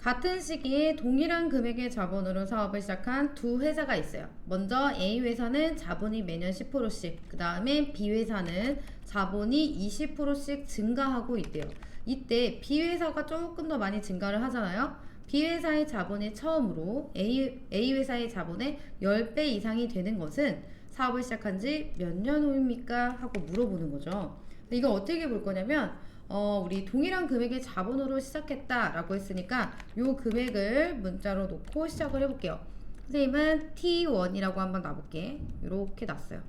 같은 시기에 동일한 금액의 자본으로 사업을 시작한 두 회사가 있어요. 먼저 A 회사는 자본이 매년 10%씩, 그 다음에 B 회사는 자본이 20%씩 증가하고 있대요. 이때 B 회사가 조금 더 많이 증가를 하잖아요. B 회사의 자본이 처음으로 A, A 회사의 자본의 10배 이상이 되는 것은 사업을 시작한 지 몇 년 후입니까? 하고 물어보는 거죠. 이걸 어떻게 볼 거냐면 어, 우리 동일한 금액의 자본으로 시작했다라고 했으니까 요 금액을 문자로 놓고 시작을 해볼게요. 선생님은 T1이라고 한번 놔볼게. 이렇게 놨어요.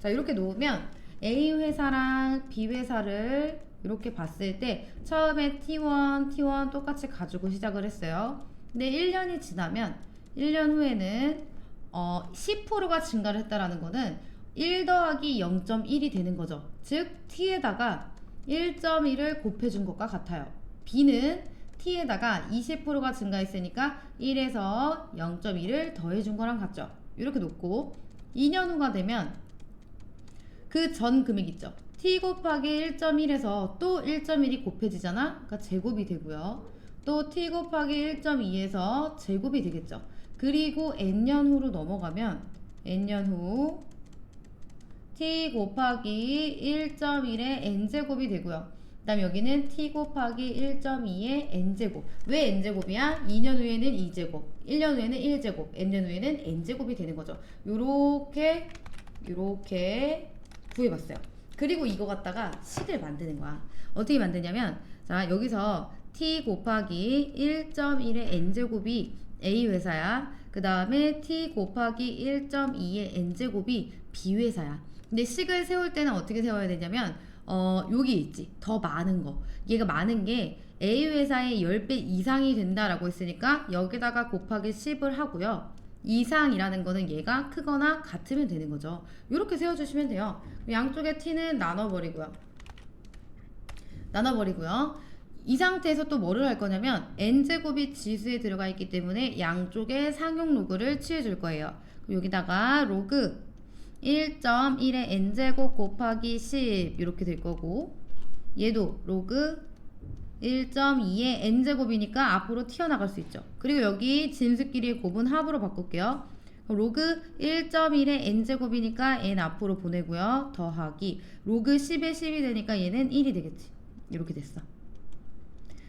자, 이렇게 놓으면 A 회사랑 B 회사를 이렇게 봤을 때 처음에 T1, T1 똑같이 가지고 시작을 했어요. 근데 1년이 지나면 1년 후에는 어, 10%가 증가를 했다라는 거는 1 더하기 0.1이 되는 거죠. 즉 T에다가 1.1을 곱해준 것과 같아요. B는 T에다가 20%가 증가했으니까 1에서 0.1을 더해준 거랑 같죠. 이렇게 놓고 2년 후가 되면 그 전 금액 있죠. T 곱하기 1.1에서 또 1.1이 곱해지잖아. 그러니까 제곱이 되고요. 또 T 곱하기 1.2에서 제곱이 되겠죠. 그리고 N년 후로 넘어가면 N년 후 t 곱하기 1.1의 n제곱이 되고요. 그 다음 여기는 t 곱하기 1.2의 n제곱. 왜 n제곱이야? 2년 후에는 2제곱, 1년 후에는 1제곱, n년 후에는 n제곱이 되는 거죠. 요렇게 요렇게 구해봤어요. 그리고 이거 갖다가 식을 만드는 거야. 어떻게 만드냐면 자 여기서 t 곱하기 1.1의 n제곱이 A 회사야. 그 다음에 t 곱하기 1.2의 n제곱이 B 회사야. 근데 식을 세울 때는 어떻게 세워야 되냐면 어 여기 있지. 더 많은 거. 얘가 많은 게 A 회사의 10배 이상이 된다라고 했으니까 여기다가 곱하기 10을 하고요. 이상이라는 거는 얘가 크거나 같으면 되는 거죠. 이렇게 세워주시면 돼요. 양쪽에 t는 나눠버리고요. 나눠버리고요. 이 상태에서 또 뭐를 할 거냐면 n제곱이 지수에 들어가 있기 때문에 양쪽에 상용 로그를 취해줄 거예요. 여기다가 로그 1.1의 n제곱 곱하기 10 이렇게 될 거고 얘도 로그 1.2의 n제곱이니까 앞으로 튀어나갈 수 있죠. 그리고 여기 진수끼리의 곱은 합으로 바꿀게요. 로그 1.1의 n제곱이니까 n 앞으로 보내고요. 더하기 로그 10의 10이 되니까 얘는 1이 되겠지. 이렇게 됐어.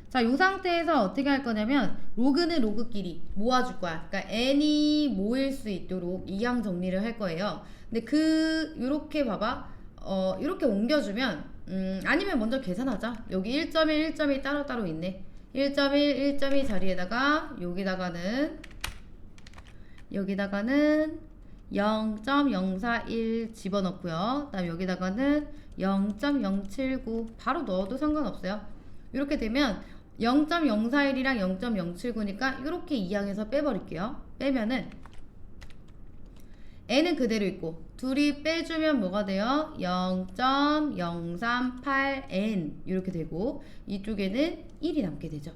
자, 이 상태에서 어떻게 할 거냐면 로그는 로그끼리 모아줄 거야. 그러니까 n이 모일 수 있도록 이항 정리를 할 거예요. 근데 그 요렇게 봐봐. 어, 이렇게 옮겨주면 음, 아니면 먼저 계산하자. 여기 1.1, 1.1 따로따로 있네. 1.1, 1.2 자리에다가 여기다가는 여기다가는 0.041 집어넣고요. 그다음 여기다가는 0.079 바로 넣어도 상관없어요. 이렇게 되면 0.041이랑 0.079니까 이렇게 이항해서 빼버릴게요. 빼면은 n은 그대로 있고 둘이 빼주면 뭐가 돼요? 0.038n 이렇게 되고 이쪽에는 1이 남게 되죠.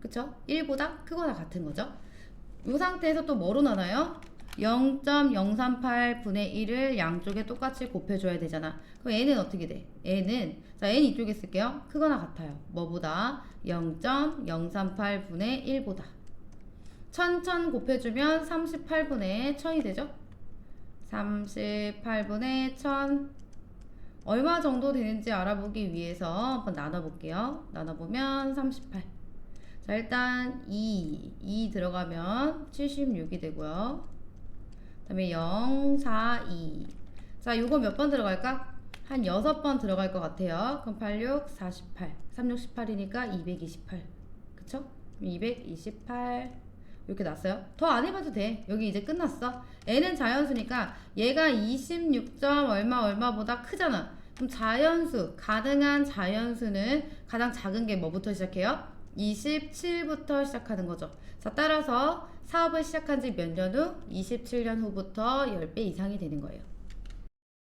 그쵸? 1보다 크거나 같은 거죠. 이 상태에서 또 뭐로 나눠요? 0.038분의 1을 양쪽에 똑같이 곱해줘야 되잖아. 그럼 n은 어떻게 돼? n은 자 n 이쪽에 쓸게요. 크거나 같아요. 뭐보다? 0.038분의 1보다. 1000, 1000 곱해주면 38분의 1000이 되죠? 38분의 1000 얼마 정도 되는지 알아보기 위해서 한번 나눠볼게요. 나눠보면 38. 자, 일단 2, 2 들어가면 76이 되고요. 그 다음에 0, 4, 2. 자, 요거 몇 번 들어갈까? 한 6번 들어갈 것 같아요. 그럼 86, 48. 36, 18이니까 228. 그쵸? 228. 이렇게 났어요. 더 안 해봐도 돼. 여기 이제 끝났어. n은 자연수니까 얘가 26점 얼마 얼마보다 크잖아. 그럼 자연수, 가능한 자연수는 가장 작은 게 뭐부터 시작해요? 27부터 시작하는 거죠. 자, 따라서 사업을 시작한 지 몇 년 후? 27년 후부터 10배 이상이 되는 거예요.